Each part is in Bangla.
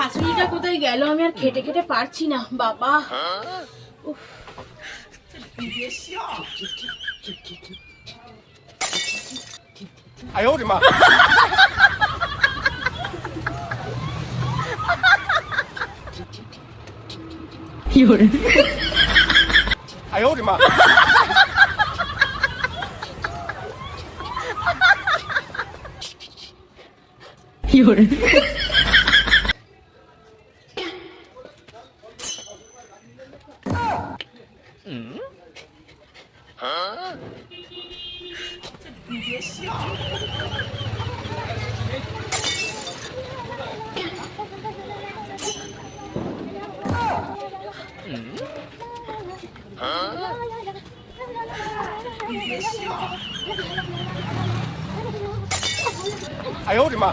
শাশুড়িটা কোথায় গেল? আমি আর খেটে খেটে পারছি না। বাবা। উফ। 哎呦嗯？你别笑！嗯？啊？你别笑！哎呦我的妈！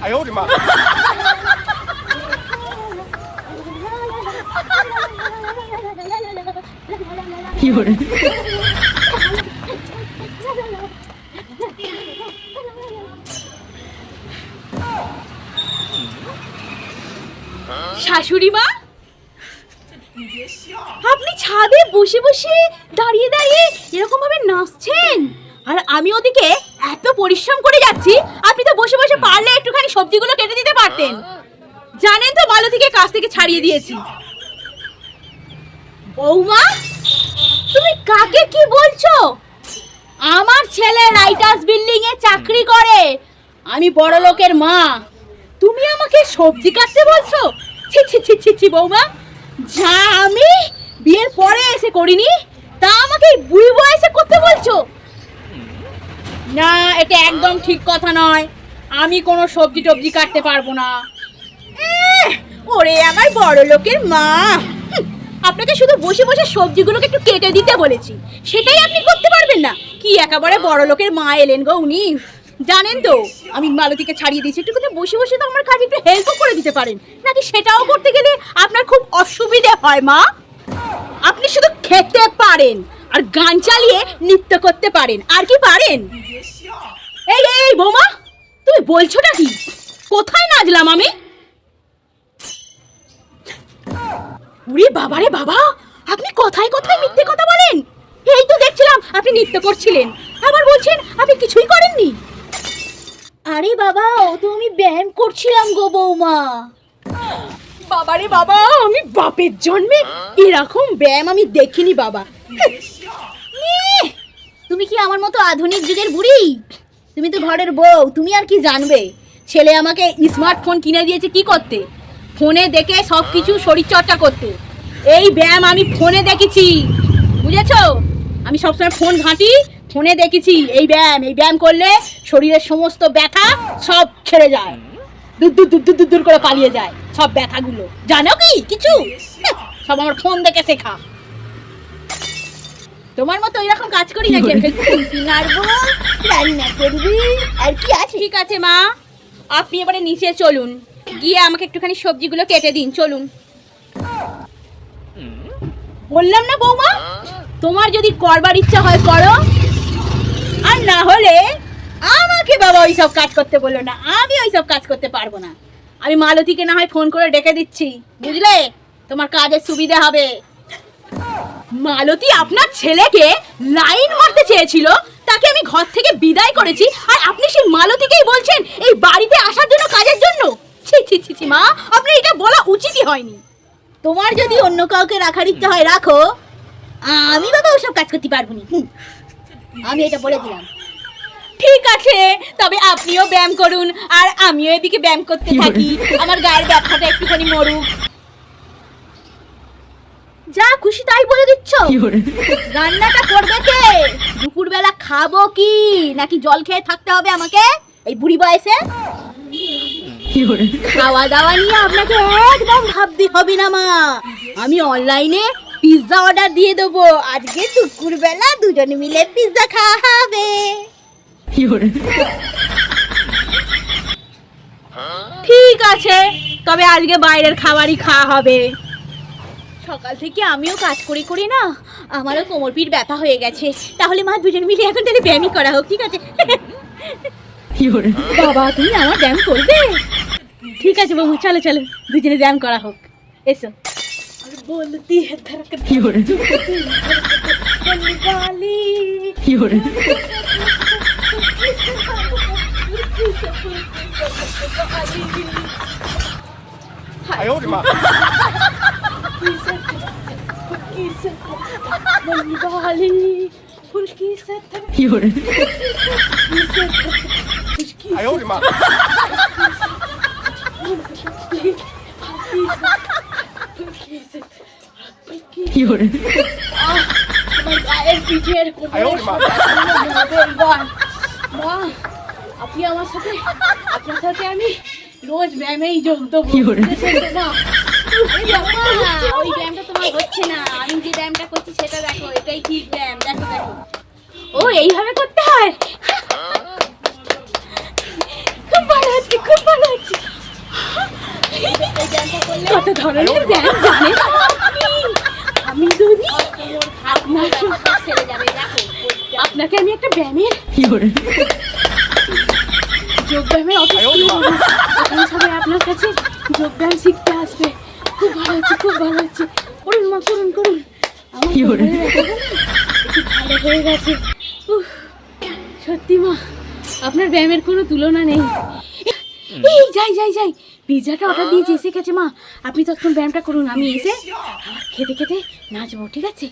哎呦我的妈！ 有人， শাশুড়ি মা আপনি ছাদে বসে বসে দাঁড়িয়ে দাঁড়িয়ে এরকম ভাবে নাচছেন আর আমি ওদিকে এত পরিশ্রম করে যাচ্ছি, আপনি তো বসে বসে পারলে একটুখানি সবজিগুলো কেটে দিতে পারতেন। জানেন তো ভালো থেকে কাজ থেকে ছাড়িয়ে দিয়েছি। বৌমা, তুমি কাকে কি বলছো? আমার ছেলে রাইটার্স বিল্ডিং এ চাকরি করে। আমি বড় লোকের মা। তুমি আমাকে সবজি কাটতে বলছো? ছি ছি ছি ছি ছি, বৌমা। যা আমি বিয়ের পরে এসে করিনি, তা আমাকে বুড়ি বয়সে করতে বলছো? না, এটা একদম ঠিক কথা নয়। আমি কোনো সবজি টবজি কাটতে পারব না। ওরে আমার বড় লোকের মা। আপনাকে শুধু বসে বসে সবজিগুলোকে একটু কেটে দিতে বলেছি। সেটাই আপনি করতে পারবেন না। কি একেবারে বড় লোকের মা এলেন গো উনি। জানেন তো, আমি মালতীকে ছাড়িয়ে দিয়েছি। একটু কিন্তু বসে বসে তো আমার কাজে একটু হেল্পও করে দিতে পারেন। নাকি সেটাও করতে গেলে আপনার খুব অসুবিধে হয় মা? আপনি শুধু খেতে পারেন। আর গান চালিয়ে নৃত্য করতে পারেন। আর কি পারেন? এই এই, বৌমা তুমি বলছোটা কি? কোথায় নাচলাম আমি? উরে বাবারে বাবা আপনি কথায় কথায় মিথ্যে কথা বলেন। এই তো দেখছিলাম আপনি নৃত্য করছিলেন। আবার বলছেন আপনি কিছুই করেননি। আরে বাবা ও তো আমি ব্যায়াম করছিলাম গো বৌমা। বাবারে বাবা আমি বাপের জন্মে এরকম ব্যায়াম আমি দেখিনি বাবা। তুমি কি আমার মতো আধুনিক যুগের বুড়ি? তুমি তো ঘরের বউ, তুমি আর কি জানবে? ছেলে আমাকে স্মার্টফোন কিনে দিয়েছে কি করতে? ফোনে দেখে সব কিছু শরীরচর্চা করতে। এই ব্যায়াম আমি ফোনে দেখেছি। বুঝেছ? আমি সবসময় ফোন ঘাঁটি, ফোনে দেখেছি। এই ব্যায়াম এই ব্যায়াম করলে শরীরের সমস্ত ব্যথা সব ছেড়ে যায়। দূর দূর দূর দূর দূর করে পালিয়ে যায় সব ব্যথাগুলো। জানো কি? কিছু? সব আমার ফোন দেখে শেখা। তোমার মতো এরকম কাজ করি না নাড়বো রান্না করবি আর কি আছে? ঠিক আছে মা। আপনি এবারে নিচে চলুন। গিয়ে আমাকে একটুখানি সবজিগুলো কেটে দিন চলুন। বললাম না বৌমা তোমার যদি করবার ইচ্ছা হয় করো। আর না হলে আমাকে বাবা ওই সব কাজ করতে বলল না আমি ওই সব কাজ করতে পারব না। আমি মালতীকে না হয় ফোন করে ডেকে দিচ্ছি বুঝলে? তোমার কাজের সুবিধা হবে। মালতী আপনার ছেলেকে লাইন মারতে চেয়েছিল তাকে আমি ঘর থেকে বিদায় করেছি আর আপনি সেই মালতীকেই বলছেন এই বাড়িতে আসার জন্য কাজের জন্য? ছি ছি ছি ছি মা আপনার এটা বলা উচিতই হয়নি। তোমার যদি অন্য কাউকে রাখার ইচ্ছা হয় রাখো। আমি বাবা ওসব কাজ করতে পারব না। আমি এটা বলে দিলাম। ঠিক আছে তবে আপনিও ব্যায়াম করুন আর আমিও এদিকে ব্যায়াম করতে থাকি। আমার গায়ের ব্যথাটা একটুখানি মরুক। যা খুশি তাই বলে দিচ্ছ। রান্নাটা করবে কে? দুপুরবেলা খাব কি? নাকি জল খেয়ে থাকতে হবে আমাকে? এই বুড়ি বয়সে? খাওয়া দাওয়া নিয়ে আপনাকে একদম ভাবতে হবে না মা। আমি অনলাইনে পিৎজা অর্ডার দিয়ে দেবো। আজকে দুপুরবেলা দুজন মিলে পিৎজা খাওয়া হবে ঠিক আছে তবে আজকে বাইরের খাবারই খাওয়া হবে। সকাল থেকে আমিও কাজ করি করি না আমারও কোমর পিঠ ব্যথা হয়ে গেছে। তাহলে মা দুজন মিলে এখন তাহলে ব্যায়ামই করা হোক ঠিক আছে，বাবা তুমি আমার ব্যায়াম করবে? ঠিক আছে বাবু চলো চলো দুজনে ব্যায়াম করা হোক। এসো। বলতি হে আপনি আমার সাথে আপনার সাথে আমি রোজ ব্যায়ামেই যোগ দেবো। না ওই ওই ব্যায়ামটা তোমার হচ্ছে না। আমি যে ব্যায়ামটা করছি সেটা দেখো এটাই ঠিক ব্যায়াম? দেখো দেখো। ও এইভাবে করতে হয়? খুব ভালো হচ্ছে খুব ভালো হচ্ছে। কত ধরনের ব্যায়াম জানেন? আমি যদি আপনাকে আমি একটা ব্যায়ামের，যোগ ব্যায়ামের অফিস আয় ওরে খুলে মা। দেবো। ওখানে সবাই আপনার কাছে যোগ ব্যায়াম শিখতে আসবে খুব ভালো হচ্ছে খুব ভালো হচ্ছে করুন মা করুন করুন আমার কি করে? কোমরের ব্যথাটা না একটু ভালো হয়ে গেছে। সত্যি মা, আপনার ব্যায়ামের কোনো তুলনা নেই। এই, যাই যাই যাই, পিৎজাটা অর্ডার দিয়েছি, এসে গেছে মা। আপনি তখন ব্যায়ামটা করুন, আমি এসে খেতে খেতে নাচবো, ঠিক আছে?